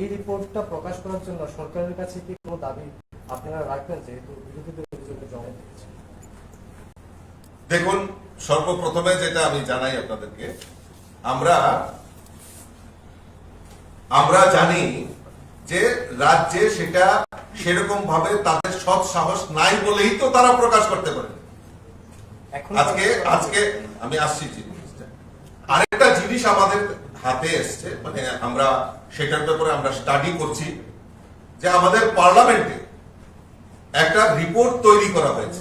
এই রিপোর্টটা প্রকাশ করার জন্য সরকারের কাছে কি কোনো দাবি আপনারা রাখবেন যেহেতু বিরোধীদের অভিযোগে জমা দিয়েছে? দেখুন সর্বপ্রথমে যেটা আমি জানাই আপনাদেরকে আমরা আমরা জানি যে রাজ্যে সেটা সেরকম ভাবে তাদের সৎ সাহস নাই বলেই তো তারা প্রকাশ করতে পারে। আজকে আজকে আমি আসছি জিনিসটা। আরেকটা জিনিস আমাদের হাতে এসছে মানে আমরা সেটার ব্যাপারে আমরা স্টাডি করছি যে আমাদের পার্লামেন্টে একটা রিপোর্ট তৈরি করা হয়েছে।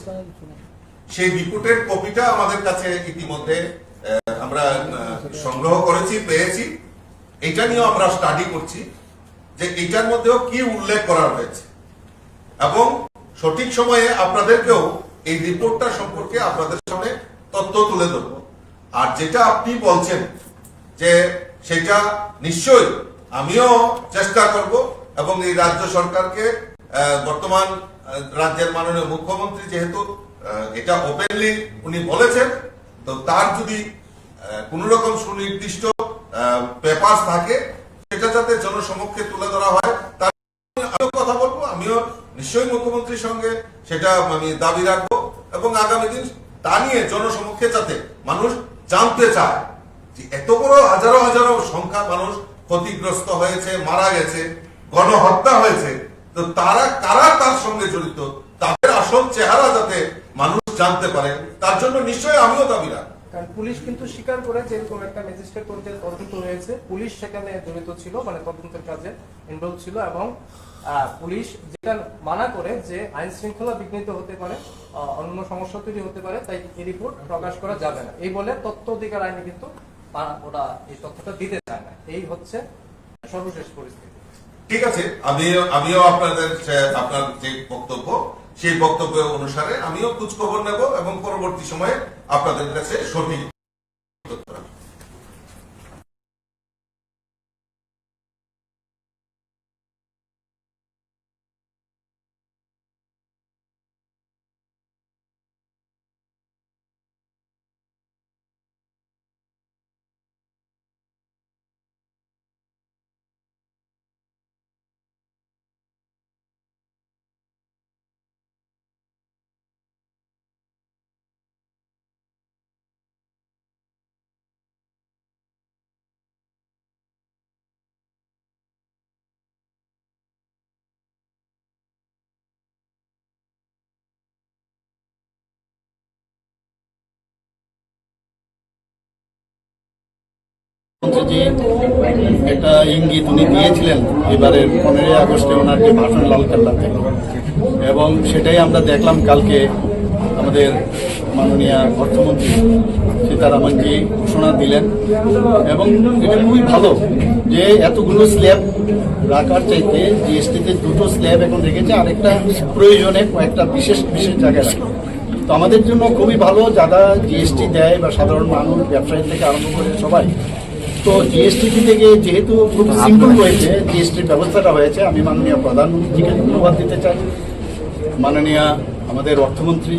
সেই রিপোর্টের কপিটা আমাদের কাছে ইতিমধ্যে আমরা সংগ্রহ করেছি, পেয়েছি। এটা নিয়েও আমরা স্টাডি করছি যে এটার মধ্যেও কি উল্লেখ করা হয়েছে। এবং সঠিক সময়ে আপনাদেরকেও এই রিপোর্টটা সম্পর্কে আপনাদের সামনে তথ্য তুলে ধরব। আর যেটা আপনি বলছেন যে সেটা নিশ্চয়ই আমিও চেষ্টা করব এবং এই রাজ্য সরকারকে বর্তমান রাজ্যের মাননীয় মুখ্যমন্ত্রী যেহেতু এটা ওপেনলি উনি বলেছেন, তো তার যদি কোন রকম সুনির্দিষ্ট পেপার থাকে, সেটা যাতে জনসমক্ষে তুলে ধরা হয়, তার আমিও কথা বলব, আমিও নিশ্চয়ই মুখ্যমন্ত্রীর সঙ্গে সেটা আমি দাবি রাখব এবং আগামী দিন তা নিয়ে জনসমক্ষে যাতে মানুষ জানতে চায়। যে এত বড় হাজারো হাজারো সংখ্যা মানুষ ক্ষতিগ্রস্ত হয়েছে, মারা গেছে, গণহত্যা হয়েছে, তো তারা কারা তার সঙ্গে জড়িত? তাদের আসল চেহারা যাতে মানুষ জানতে পারে, তার জন্য নিশ্চয়ই আমিও দাবি রাখব কারণ পুলিশ কিন্তু স্বীকার করে যে এরকম একটা ম্যাজিস্ট্রেট তদন্ত হয়েছে। পুলিশ সেখানে জড়িত ছিল মানে তদন্তের কাজে ইনভলভ ছিল এবং পুলিশ যেটা মানা করে যে আইন শৃঙ্খলা বিঘ্নিত হতে পারে অন্য সমস্যা তৈরি হতে পারে, তাই এই রিপোর্ট প্রকাশ করা যাবে না। এই বলে তথ্য অধিকার আইনে কিন্তু ওরা এই তথ্যটা দিতে চায় না। এই হচ্ছে সর্বশেষ পরিস্থিতি। ঠিক আছে আমি আমিও আপনাদের আপনার যে বক্তব্য, সেই বক্তব্য অনুসারে আমিও খোঁজ খবর নেব এবং পরবর্তী সময়ে আপনাদের কাছে সঠিক একটা ইঙ্গিত উনি দিয়েছিলেন এবারের পনেরোই আগস্টে ওনার যে ভাষণ লালকেল্লা থেকে। এবং সেটাই আমরা দেখলাম কালকে আমাদের মাননীয় অর্থমন্ত্রী সীতারামনজি ঘোষণা দিলেন। এবং এটা খুবই ভালো যে এতগুলো স্ল্যাব রাখার চাইতে জিএসটিতে দুটো স্ল্যাব এখন রেখেছে, আরেকটা প্রয়োজনে কয়েকটা বিশেষ বিশেষ জায়গায় রাখে। তো আমাদের জন্য খুবই ভালো যারা জিএসটি দেয় বা সাধারণ মানুষ, ব্যবসায়ী থেকে আরম্ভ করে সবাই তো জিএসটি থেকে যেহেতু খুব সিম্পল হয়েছে জিএসটির ব্যবস্থাটা হয়েছে আমি মাননীয় প্রধানমন্ত্রীকে ধন্যবাদ দিতে চাই মাননীয় আমাদের অর্থমন্ত্রী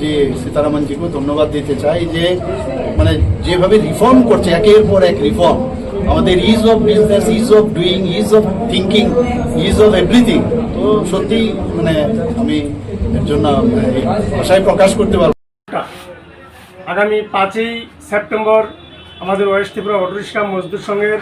যে সীতারামনজিকেও ধন্যবাদ দিতে চাই যে মানে যেভাবে রিফর্ম করছে একের পর এক রিফর্ম আমাদের ease of business ease of doing ease of thinking ease of everything তো সত্যি মানে আমি এর জন্য মানে, ভাষায় প্রকাশ করতে পারব। আগামী পাঁচই সেপ্টেম্বর আমাদের ওয়েস্ট ত্রিপুরা অটোরিক্সা মজদুর সংঘের